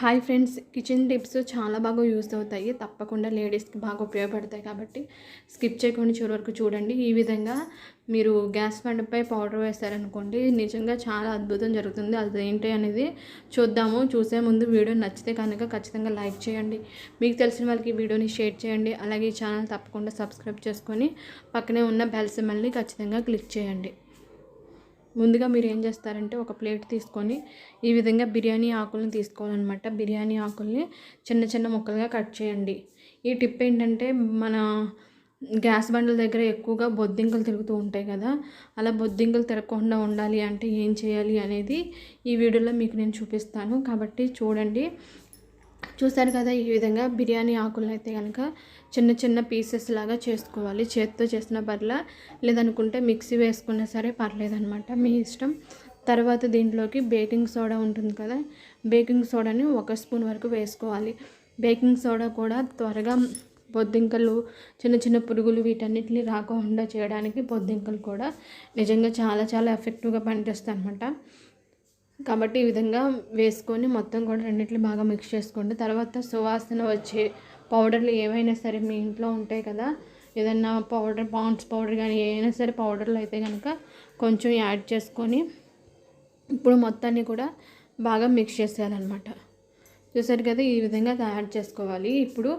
Hi friends kitchen tips చాలా బాగా use అవుతాయి. తప్పకుండా లేడీస్కి బాగా ఉపయోగపడతాయి కాబట్టి స్కిప్ చేయకుండా చివరి వరకు చూడండి. ఈ విధంగా మీరు గ్యాస్ బండపై పౌడర్ వేస్తారనుకోండి నిజంగా చాలా అద్భుతం జరుగుతుంది. అది ఏంటి అనేది చూద్దాము. చూసే ముందు వీడియో నచ్చితే కనుక ఖచ్చితంగా లైక్ చేయండి. మీకు తెలిసిన వాళ్ళకి వీడియోని షేర్ చేయండి. అలాగే ఈ ఛానల్ తప్పకుండా సబ్స్క్రైబ్ చేసుకొని పక్కనే ఉన్న బెల్ సిమ్మల్ని ఖచ్చితంగా క్లిక్ చేయండి. ముందుగా మీరు ఏం చేస్తారంటే ఒక ప్లేట్ తీసుకొని ఈ విధంగా బిర్యానీ ఆకులను తీసుకోవాలన్నమాట. బిర్యానీ ఆకుల్ని చిన్న చిన్న ముక్కలుగా కట్ చేయండి. ఈ టిప్ ఏంటంటే మన గ్యాస్ బండల దగ్గర ఎక్కువగా బొద్దింకలు తిరుగుతూ ఉంటాయి కదా అలా బొద్దింకలు తిరగకుండా ఉండాలి అంటే ఏం చేయాలి అనేది ఈ వీడియోలో మీకు నేను చూపిస్తాను. కాబట్టి చూడండి చూసారు కదా ఈ విధంగా బిర్యానీ ఆకులను అయితే కనుక చిన్న చిన్న పీసెస్ లాగా చేసుకోవాలి. చేత్తో చేసిన పర్లా లేదనుకుంటే మిక్సీ వేసుకున్నా సరే పర్లేదనమాట మీ ఇష్టం. తర్వాత దీంట్లోకి బేకింగ్ సోడా ఉంటుంది కదా బేకింగ్ సోడాని ఒక స్పూన్ వరకు వేసుకోవాలి. బేకింగ్ సోడా కూడా త్వరగా బొద్దింకలు చిన్న చిన్న పురుగులు వీటన్నిటిని రాకుండా చేయడానికి బొద్దింకలు కూడా నిజంగా చాలా చాలా ఎఫెక్టివ్గా పనిచేస్తాయి అనమాట కాబట్టి ఈ విధంగా వేసుకొని మొత్తం కూడా రెండింటిని బాగా మిక్స్ చేసుకోండి. తర్వాత సువాసన వచ్చే పౌడర్లు ఏవైనా సరే మీ ఇంట్లో ఉంటాయి కదా ఏదన్నా పౌడర్ పాండ్స్ పౌడర్ కానీ ఏదైనా సరే పౌడర్లు అయితే కనుక కొంచెం యాడ్ చేసుకొని ఇప్పుడు మొత్తాన్ని కూడా బాగా మిక్స్ చేసేయాలన్నమాట. చూసారు కదా ఈ విధంగా తయారు చేసుకోవాలి. ఇప్పుడు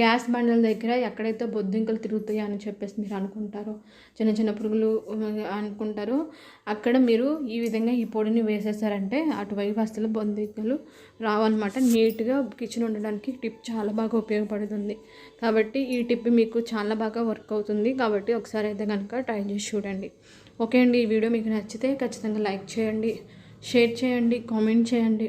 గ్యాస్ బండల దగ్గర ఎక్కడైతే బొద్దింకలు తిరుగుతాయో అని చెప్పేసి మీరు అనుకుంటారో చిన్న చిన్న పురుగులు అనుకుంటారు అక్కడ మీరు ఈ విధంగా ఈ పొడిని వేసేసారంటే అటువైపు అసలు బొద్దింకలు రావన్నమాట. నీట్గా కిచెన్ ఉండడానికి టిప్ చాలా బాగా ఉపయోగపడుతుంది. కాబట్టి ఈ టిప్ మీకు చాలా బాగా వర్క్ అవుతుంది. కాబట్టి ఒకసారి అయితే కనుక ట్రై చేసి చూడండి. ఓకే అండి ఈ వీడియో మీకు నచ్చితే ఖచ్చితంగా లైక్ చేయండి షేర్ చేయండి కామెంట్ చేయండి.